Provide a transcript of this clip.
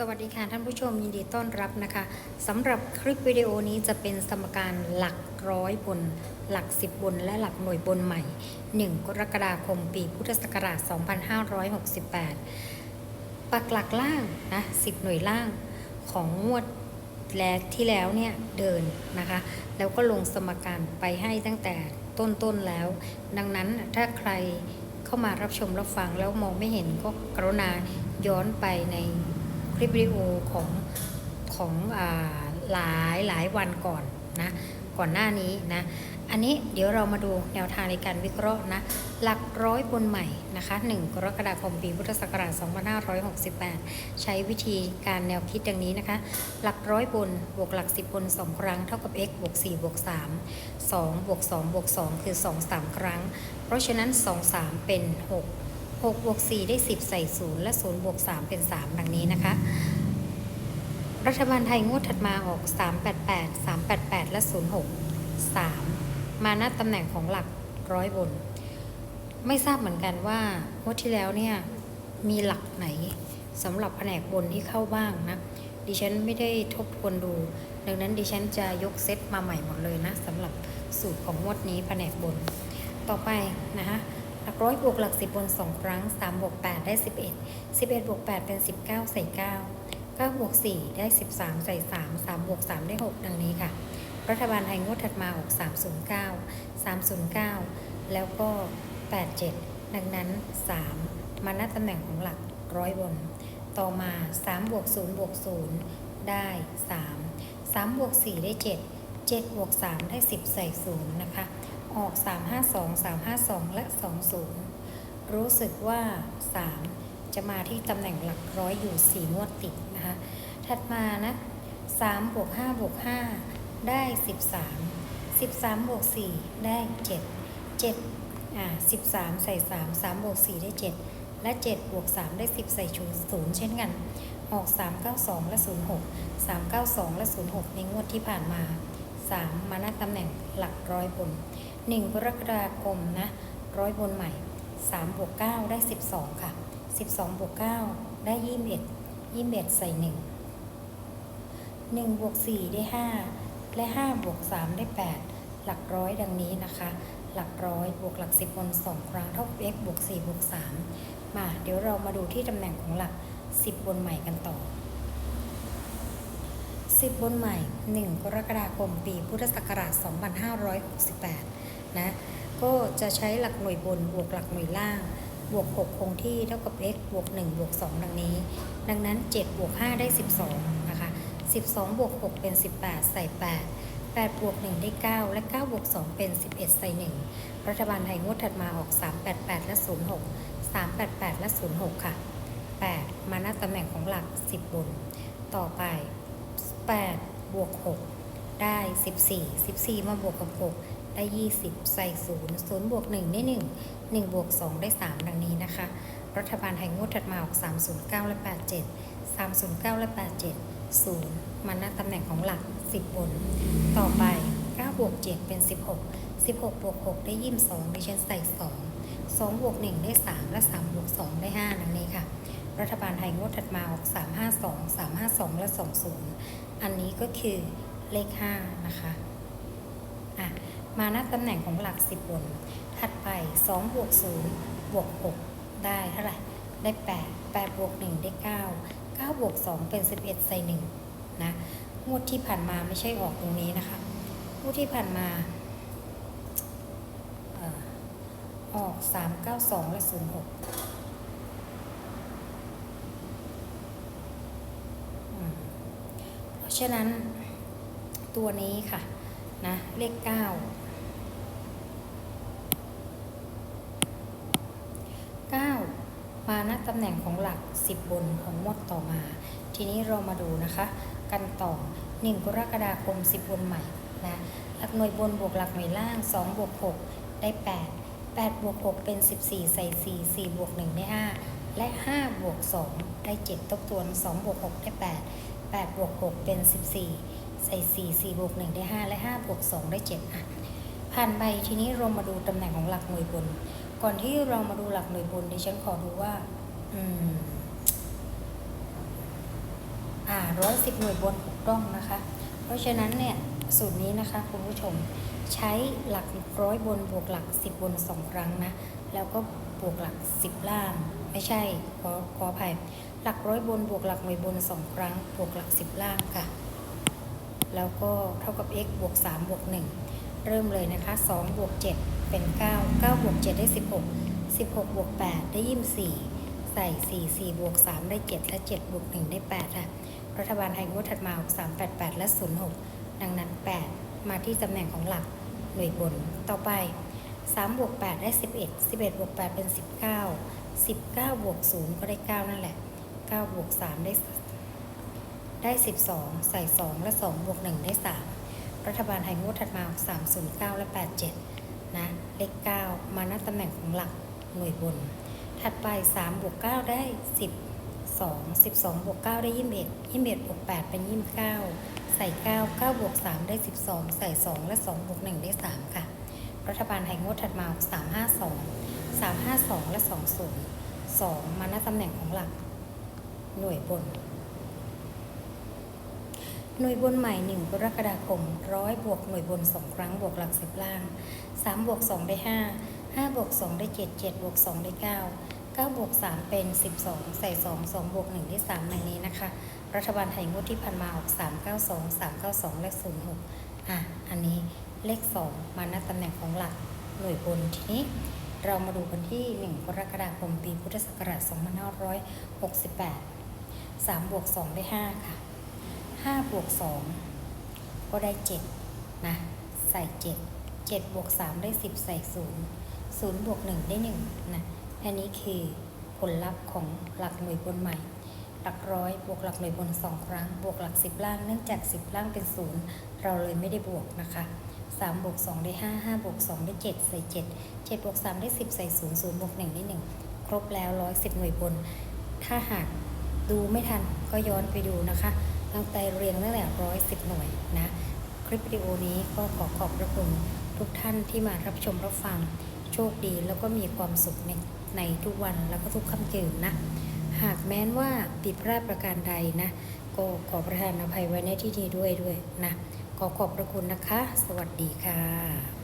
สวัสดีค่ะท่านผู้ชมยินดีต้อนรับนะคะสำหรับคลิปวิดีโอนี้จะเป็นสมการหลักร้อยบน หลัก10บน และหลักหน่วยบนใหม่ 1 กรกฎาคมปีพุทธศักราช 2568 ปักหลักล่างนะ10 หน่วยล่างของงวดแรกที่แล้วเนี่ยเดินนะคะ แล้วก็ลงสมการไปให้ตั้งแต่ต้นๆแล้ว ดังนั้นถ้าใครเข้ามารับชมรับฟังแล้วมองไม่เห็นก็กรุณาย้อนไปใน คลิปวิดีโอของของอหลายหลายวันก่อนนะก่อนหน้านี้นะอันนี้เดี๋ยวเรามาดูแนวทางในการวิเคราะห์นะหลักร้อยบนใหม่นะคะ1กรกฎาคมปีพุทธศักราช2568 ใช้วิธีการแนวคิดดังนี้นะคะ หลักร้อยบนบวกหลัก 10 บน 2 ครั้งเท่ากับ x บวก4บวก3 2บวก2บวก2คือ 2 3 ครั้ง เพราะฉะนั้น 2 3 เป็น 6 6บวก4ได้ 10 ใส่ 0 และ 0 บวก 3 เป็น 3 ดังนี้นะคะ รัฐบาลไทยงวดถัดมาออก 388 388 และ 06 3 มาณตำแหน่งของหลักร้อยบน ไม่ทราบเหมือนกันว่างวดที่แล้วเนี่ย มีหลักไหนสำหรับแผนกบนที่เข้าบ้างนะ ดิฉันไม่ได้ทบทวนดู ดังนั้นดิฉันจะยกเซตมาใหม่หมดเลยนะสำหรับสูตรของงวดนี้แผนกบน ต่อไปนะคะ กร้อยบวกหลักสิบบนสองครั้งสามบวกแปดได้สิบเอ็ดสิบเอ็ดบวกแปดเป็นสิบเก้าใส่เก้าเก้าบวกสี่ได้สิบสามใส่สามสามบวกสามได้หกดังนี้ค่ะ รัฐบาลไทยงวดถัดมาออกสามศูนย์เก้าสามศูนย์เก้าแล้วก็แปดเจ็ดดังนั้นสามมาณตำแหน่งของหลักร้อยบน ต่อมาสามบวกศูนย์บวกศูนย์ได้สามสามบวกสี่ได้เจ็ดเจ็ดบวกสามได้สิบใส่ศูนย์นะคะ ออก 352 352 และ 20 รู้สึกว่า 3 จะมาที่ตำแหน่งหลักร้อยอยู่ 4 งวดติดนะคะ ถัดมานะ3บวก5บวก5ได้ 13 13บวก4ได้ 7 7อ่า13 ใส่ 3 3บวก4ได้ 7 และ 7 บวก 3 ได้ 10 ใส่ชู0เช่นกัน ออก 392 และ 06 392 และ 06 ในงวดที่ผ่านมา 3 มาหน้าตำแหน่งหลักร้อยบน 1กรกฎาคมนะร้อยบนใหม่3บวก9ได้ 12 ค่ะ 12บวก9ได้21 21ใส่1 1บวก4ได้ 5 และ 5 บวก 3 ได้ 8 หลักร้อยดังนี้นะคะ หลักร้อยบวกหลัก10บน2 ครั้งเท่ากับ x บวก4บวก3มาเดี๋ยวเรามาดูที่ตำแหน่งของหลัก 10 บนใหม่กันต่อ 10 บนใหม่ 1 กรกฎาคมปีพุทธศักราช 2568 นะ ก็จะใช้หลักหน่วยบนบวกหลักหน่วยล่าง บวก 6 คงที่เท่ากับ x บวก 1 บวก 2 ดังนี้ ดังนั้น 7 บวก 5 ได้ 12 นะคะ 12 บวก 6 เป็น 18 ใส่ 8 8 บวก 1 ได้ 9 และ 9 บวก 2 เป็น 11 ใส่ 1 รัฐบาลไทยงวดถัดมาออก 388 และ 06 388 และ 06 ค่ะ 8 มาหน้าตำแหน่งของหลัก 10 บน ต่อไป 8 บวก 6 ได้ 14 14 มาบวกกับ 6 ได้ 20 ใส่0 0บวก1ได้ 1 1บวก2ได้ 3 ดังนี้นะคะ รัฐบาลไทยงวดถัดมาออก309 และ 87 309 และ 87 0 มาหน้าตำแหน่งของหลัก 10 บน ต่อไป 9 บวก 7 เป็น 16 16 บวก 6 ได้ 22ดิฉันใส่ 2 2 บวก 1 ได้ 3 และ 3 บวก 2 ได้ 5 ดังนี้ค่ะ รัฐบาลไทยงวดถัดมาออก 352 352 และ 20 อันนี้ก็คือเลข 5 นะคะอะ มาหน้าตำแหน่งของหลัก10บน ถัดไป2บวก0บวก6ได้เท่าไหร่ ได้ 8 8บวก1ได้ 9 9บวก2เป็น 11 ใส่1นะ งวดที่ผ่านมาไม่ใช่ออกตรงนี้นะคะ งวดที่ผ่านมาออก 392 และ 06เพราะฉะนั้นตัวนี้ค่ะนะเลข 9 9 มาณ ตำแหน่งของหลัก 10 บนของงวดต่อมา ทีนี้เรามาดูนะคะ กันต่อ 1 กรกฎาคม 10 บนใหม่นะหลักหน่วยบนบวกหลักหน่วยล่าง 2 บวก 6 ได้ 8 8 บวก 6 เป็น 14 ใส่ 4 4 บวก 1 ได้ 5 และ 5 บวก 2 ได้ 7 ทบทวน 2 บวก 6 ได้ 8 8 บวก 6 เป็น 14 ใส่ 4 4 บวก 1 ได้ 5 และ 5 บวก 2 ได้ 7 อะ ผ่านไปทีนี้เรามาดูตำแหน่งของหลักหน่วยบน ก่อนที่เรามาดูหลักหน่วยบนดิฉันขอดูว่า อ่าร้อยสิบหน่วยบนถูกต้องนะคะ เพราะฉะนั้นเนี่ยสูตรนี้นะคะคุณผู้ชมใช้หลักร้อยบนบวกหลักสิบบนสองครั้งนะ แล้วก็บวกหลักสิบล่าง ไม่ใช่ขอขออภัยหลักร้อยบนบวกหลักหน่วยบนสองครั้ง บวกหลักสิบล่างค่ะ แล้วก็เท่ากับ x บวก3บวก1 เริ่มเลยนะคะ2บวก7เป็น 9 9บวก7ได้ 16 16บวก8ได้ 24 ใส่4 4บวก3ได้ 7 และ 7 บวก 1 ได้ 8 ค่ะ รัฐบาลไทยงวดถัดมาออก3 8 8 และ 06 ดังนั้น 8 มาที่ตำแหน่งของหลักหน่วยบน ต่อไป 3 บวก 8 ได้ 11 11 บวก 8 เป็น 19 19 บวก 0 ก็ได้ 9 นั่นแหละ 9 บวก 3 ได้ ได้ 12 ใส่ 2 และ 2 บวก 1 ได้ 3 รัฐบาลไทยงวดถัดมาออก309 และ 87 นะ เลข 9 มาณตำแหน่งของหลักหน่วยบน ถัดไป3บวก9ได้ 10 2 12บวก9ได้ 21 21บวก8เป็น 29 ใส่ 9 9บวก3ได้ 12 ใส่ 2 และ 2บวก1ได้ 3 ค่ะ รัฐบาลไทยงวดถัดมา 352 352 และ 20 2 มาณตำแหน่งของหลัก หน่วยบน หน่วยบนใหม่ 1 กรกฎาคมร้อยบวกหน่วยบน 2 ครั้ง บวกหลักสิบล่าง 3 บวก 2 ได้ 5 5 บวก 2 ได้ 7 7 บวก 2 ได้ 9 9บวก3เป็น 12 ใส่ 2 2บวก1ได้3ในนี้นะคะ รัฐบาลไทยงวดที่ผ่านมาออก 392 392 และ 06 อะ อันนี้เลข 2 มาณตำแหน่งของหลักหน่วยบนทีนี้เรามาดูกันที่ 1 กรกฎาคมปีพุทธศักราช2568 3บวก2ได้ 5 ค่ะ 5 บวก 2 ก็ได้ 7 นะ ใส่ 7 7บวก3ได้ 10 ใส่ 0 0บวก1ได้ 1 นะ อันนี้คือผลลัพธ์ของหลักหน่วยบนใหม่ หลักร้อยบวกหลักหน่วยบน 2 ครั้ง บวกหลัก 10 ล่าง เนื่องจาก 10 ล่างเป็น 0 เราเลยไม่ได้บวกนะคะ3บวก2ได้ 5 5บวก2ได้7ใส่7 7บวก3ได้ 10 ใส่0 0บวก1ได้ 1 ครบแล้ว 110 หน่วยบน ถ้าหากดูไม่ทันก็ย้อนไปดูนะคะตั้งแต่เรียงตั้งแต่ร้อยสิบหน่วยนะ คลิปวิดีโอนี้ก็ขอขอบพระคุณทุกท่านที่มารับชมรับฟัง โชคดีแล้วก็มีความสุขใน ในทุกวันแล้วก็ทุกค่ำคืนนะ หากแม้นว่าผิดพลาดประการใดนะ ก็ขอประทานอภัยไว้ในที่นี้ด้วยด้วยนะ ขอขอบพระคุณนะคะ สวัสดีค่ะ